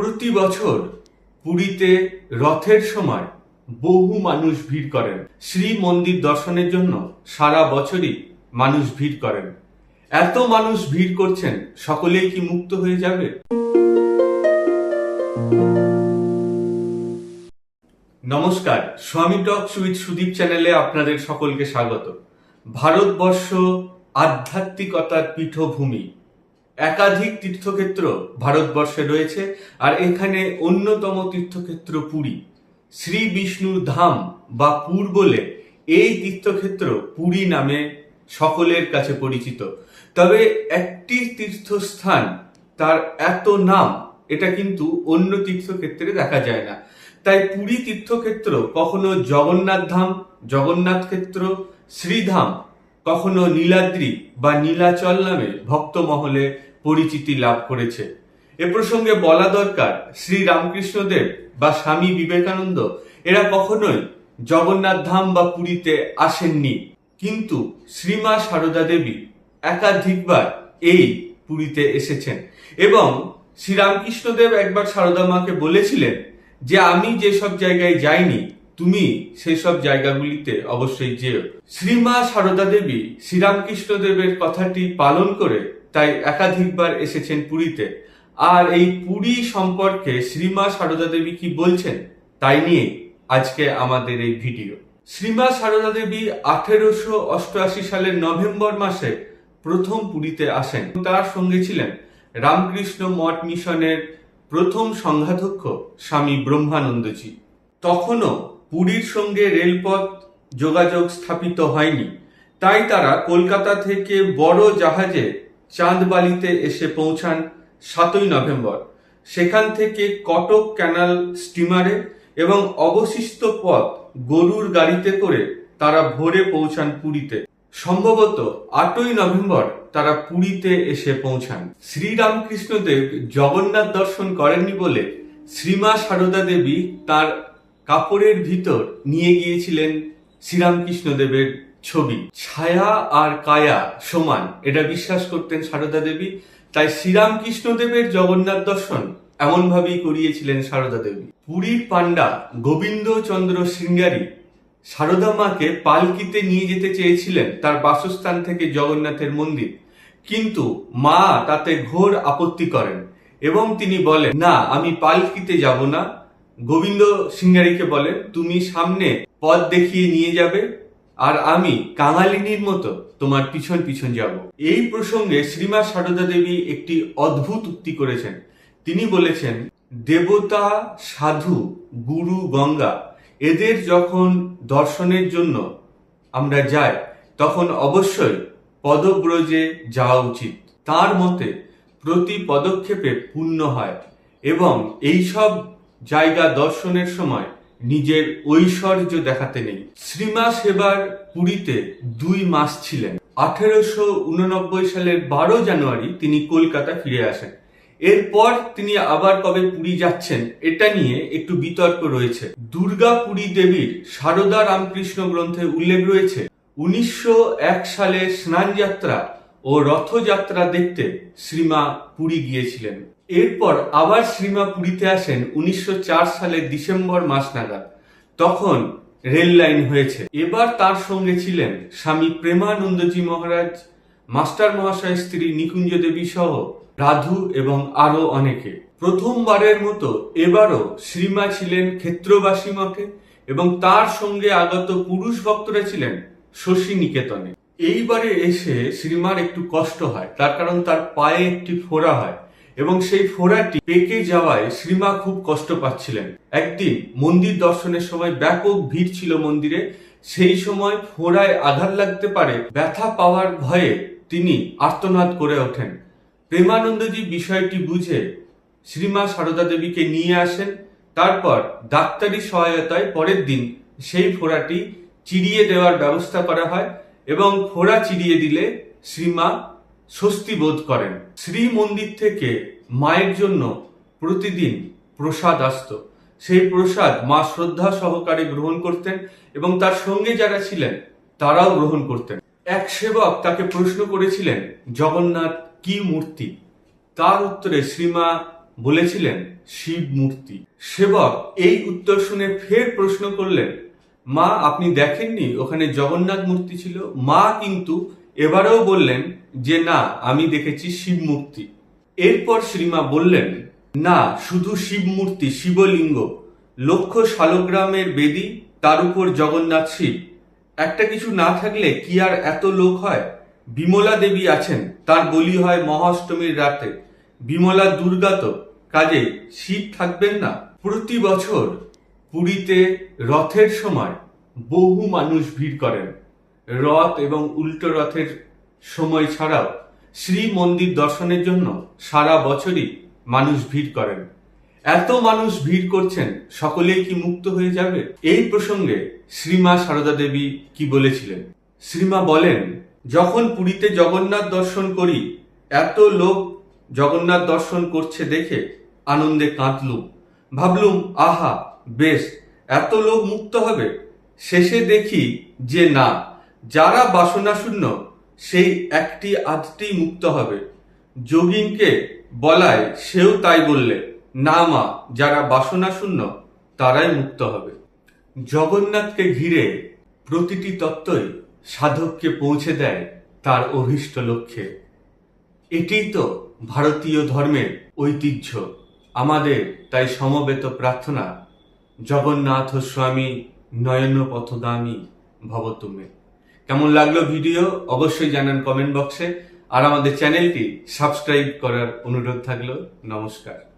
প্রতি বছর পুরীতে রথের সময় বহু মানুষ ভিড় করেন। শ্রী মন্দির দর্শনের জন্য সারা বছরই মানুষ ভিড় করেন। এত মানুষ ভিড় করছেন, সকলেই কি মুক্ত হয়ে যাবে? নমস্কার, স্বামী টক সুইট সুদীপ চ্যানেলে আপনাদের সকলকে স্বাগত। ভারতবর্ষ আধ্যাত্মিকতার পীঠভূমি। একাধিক তীর্থক্ষেত্র ভারতবর্ষে রয়েছে, আর এখানে অন্যতম তীর্থক্ষেত্র পুরী। শ্রী বিষ্ণুর ধাম বা পুর বলে এই তীর্থক্ষেত্র পুরী নামে সকলের কাছে পরিচিত। তবে একটি তীর্থস্থান তার এত নাম, এটা কিন্তু অন্য তীর্থক্ষেত্রে দেখা যায় না। তাই পুরী তীর্থক্ষেত্র কখনো জগন্নাথ ধাম, জগন্নাথ ক্ষেত্র, শ্রীধাম, কখনো নীলাদ্রি বা নীলাচল নামে ভক্ত মহলে পরিচিতি লাভ করেছে। এ প্রসঙ্গে বলা দরকার, শ্রী রামকৃষ্ণদেব বা স্বামী বিবেকানন্দ, এরা কখনোই জগন্নাথ ধাম বা পুরীতে আসেননি। কিন্তু শ্রীমা সারদা দেবী একাধিকবার এই পুরীতে এসেছেন এবং শ্রীরামকৃষ্ণদেব একবার সারদা মাকে বলেছিলেন যে, আমি যেসব জায়গায় যাইনি, তুমি সেই সব জায়গাগুলিতে অবশ্যই যেও। শ্রীমা সারদা দেবী শ্রীরামকৃষ্ণ দেবের কথাটি পালন করে তাই একাধিকবার এসেছেন পুরীতে। আর এই পুরী সম্পর্কে শ্রীমা সারদা দেবী কি বলছেন, তাই নিয়ে আজকে আমাদের এই ভিডিও। শ্রীমা সারদা দেবী আঠেরোশো অষ্টআশি সালের নভেম্বর মাসে প্রথম পুরীতে আসেন। তার সঙ্গে ছিলেন রামকৃষ্ণ মঠ মিশনের প্রথম সংঘাধ্যক্ষ স্বামী ব্রহ্মানন্দজি। তখনও পুরীর সঙ্গে রেলপথ যোগাযোগ স্থাপিত হয়নি। তাই তারা কলকাতা থেকে বড় জাহাজে চাঁদবালিতে এসে পৌঁছান সাতই নভেম্বর। সেখান থেকে কটক ক্যানাল স্টিমারে এবং অবশিষ্ট পথ গরুর গাড়িতে করে তারা ভোরে পৌঁছান পুরীতে। সম্ভবত আটই নভেম্বর তারা পুরীতে এসে পৌঁছান। শ্রীরামকৃষ্ণদেব জগন্নাথ দর্শন করেননি বলে শ্রীমা সারদা দেবী তার কাপড়ের ভিতর নিয়ে গিয়েছিলেন শ্রীরামকৃষ্ণদেবের ছবি। ছায়া আর কায়া সমান, এটা বিশ্বাস করতেন সারদা দেবী। তাই শ্রীরামকৃষ্ণদেবের জগন্নাথ দর্শন এমন ভাবেই করিয়েছিলেন সারদা দেবী। পুরীর পাণ্ডা গোবিন্দচন্দ্র সিঙ্গারি সারদা মাকে পালকিতে নিয়ে যেতে চেয়েছিলেন তার বাসস্থান থেকে জগন্নাথের মন্দির। কিন্তু মা তাতে ঘোর আপত্তি করেন এবং তিনি বলেন, না, আমি পালকিতে যাব না। গোবিন্দ সিঙ্গারিকে বলেন, তুমি সামনে পথ দেখিয়ে নিয়ে যাবে। আর আমি কাঙালিনীর মতো তোমার পিছন পিছন যাব। এই প্রসঙ্গে শ্রীমা সারদা দেবী একটি অদ্ভুত উক্তি করেছেন। তিনি বলেছেন, দেবতা, সাধু, গুরু, গঙ্গা, এদের যখন দর্শনের জন্য আমরা যাই, তখন অবশ্যই পদব্রজে যাওয়া উচিত। তার মতে প্রতি পদক্ষেপে পুণ্য হয় এবং এইসব জায়গা দর্শনের সময় নিজের ঐশ্বর্য দেখাতে নেই। শ্রীমা সেবার পুরীতে দুই মাস ছিলেন। আঠেরোশো উননব্বই সালের বারো জানুয়ারি তিনি কলকাতা ফিরে আসেন। এরপর তিনি আবার কবে পুরী যাচ্ছেন, এটা নিয়ে একটু বিতর্ক রয়েছে। দুর্গা পুরী দেবীর সারদা রামকৃষ্ণ গ্রন্থে উল্লেখ রয়েছে, উনিশশো এক সালে স্নানযাত্রা ও রথযাত্রা দেখতে শ্রীমা পুরী গিয়েছিলেন। এরপর আবার শ্রীমা পুরীতে আসেন উনিশশো সালের ডিসেম্বর মাস নাগাদ। তখন রেল লাইন হয়েছে। এবার তার সঙ্গে ছিলেন স্বামী প্রেমানন্দজি মহারাজ, মাস্টার মহাশয় স্ত্রী নিকুঞ্জ দেবী সহ রাধু এবং আরও অনেকে। প্রথমবারের মতো এবারও শ্রীমা ছিলেন ক্ষেত্রবাসী মঠে এবং তার সঙ্গে আগত পুরুষ ভক্তরা ছিলেন শশী নিকেতনে। এইবারে এসে শ্রীমার একটু কষ্ট হয়। তার কারণ তার পায়ে একটি ফোড়া হয় এবং সেই ফোড়াটি পেকে যাওয়ায় শ্রীমা খুব কষ্ট পাচ্ছিলেন। একদিন মন্দির দর্শনের সময় ব্যাপক ভিড় ছিল মন্দিরে। সেই সময় ফোড়ায় আঘাত লাগতে পারে ব্যথা পাওয়ার ভয়ে তিনি আর্তনাদ করে ওঠেন। প্রেমানন্দজি বিষয়টি বুঝে শ্রীমা সারদা দেবীকে নিয়ে আসেন। তারপর ডাক্তারি সহায়তায় পরের দিন সেই ফোড়াটি চিরিয়ে দেওয়ার ব্যবস্থা করা হয়। এবং ফোড়া চিরিয়ে দিলে শ্রীমা স্বস্তি বোধ করেন। শ্রী মন্দির থেকে মায়ের জন্য প্রতিদিন প্রসাদ আসতো। সেই প্রসাদ মা শ্রদ্ধা সহকারে গ্রহণ করতেন এবং তার সঙ্গে যারা ছিলেন, তারাও গ্রহণ করতেন। এক সেবক তাকে প্রশ্ন করেছিলেন, জগন্নাথ, কি মূর্তি? তার উত্তরে শ্রীমা বলেছিলেন, শিব মূর্তি। সেবক এই উত্তর শুনে ফের প্রশ্ন করলেন মা, আপনি দেখেননি, ওখানে জগন্নাথ মূর্তি ছিল। মা কিন্তু এবারেও বললেন যে, না, আমি দেখেছি শিব মূর্তি। এরপর শ্রীমা বললেন, না, শুধু শিব মূর্তি, শিবলিঙ্গ। লক্ষ শালগ্রামের বেদি, তার উপর জগন্নাথ শিব। একটা কিছু না থাকলে কি আর এত লোক হয়? বিমলা দেবী আছেন, তার বলি হয় মহাষ্টমীর রাতে। বিমলা দুর্গা তো কাজে শিব থাকবেন না। প্রতি বছর পুরীতে রথের সময় বহু মানুষ ভিড় করেন। রথ এবং উল্টো রথের সময় ছাড়াও শ্রী মন্দির দর্শনের জন্য সারা বছরই মানুষ ভিড় করেন। এত মানুষ ভিড় করছেন, সকলেই কি মুক্ত হয়ে যাবে? এই প্রসঙ্গে শ্রীমা সারদা দেবী কি বলেছিলেন? শ্রীমা বলেন, যখন পুরীতে জগন্নাথ দর্শন করি, এত লোক জগন্নাথ দর্শন করছে দেখে আনন্দে কাঁদলুম। ভাবলুম, আহা বেশ, এত লোক মুক্ত হবে? শেষে দেখি যে না, যারা বাসনা শূন্য সেই একটি আধটি মুক্ত হবে। যোগিনকে বলায় সেও তাই বললে, না মা, যারা বাসনা শূন্য তারাই মুক্ত হবে। জগন্নাথকে ঘিরে প্রতিটি তত্ত্বই সাধককে পৌঁছে দেয় তার অভীষ্ট লক্ষ্যে। এটিই তো ভারতীয় ধর্মের ঐতিহ্য। আমাদের তাই সমবেত প্রার্থনা জগন্নাথ স্বামী নয়ন পথদামী ভব তুমে কেমন লাগল ভিডিও? অবশ্যই জানান কমেন্ট বক্সে। আর আমাদের চ্যানেলটি সাবস্ক্রাইব করার অনুরোধ থাকল। নমস্কার।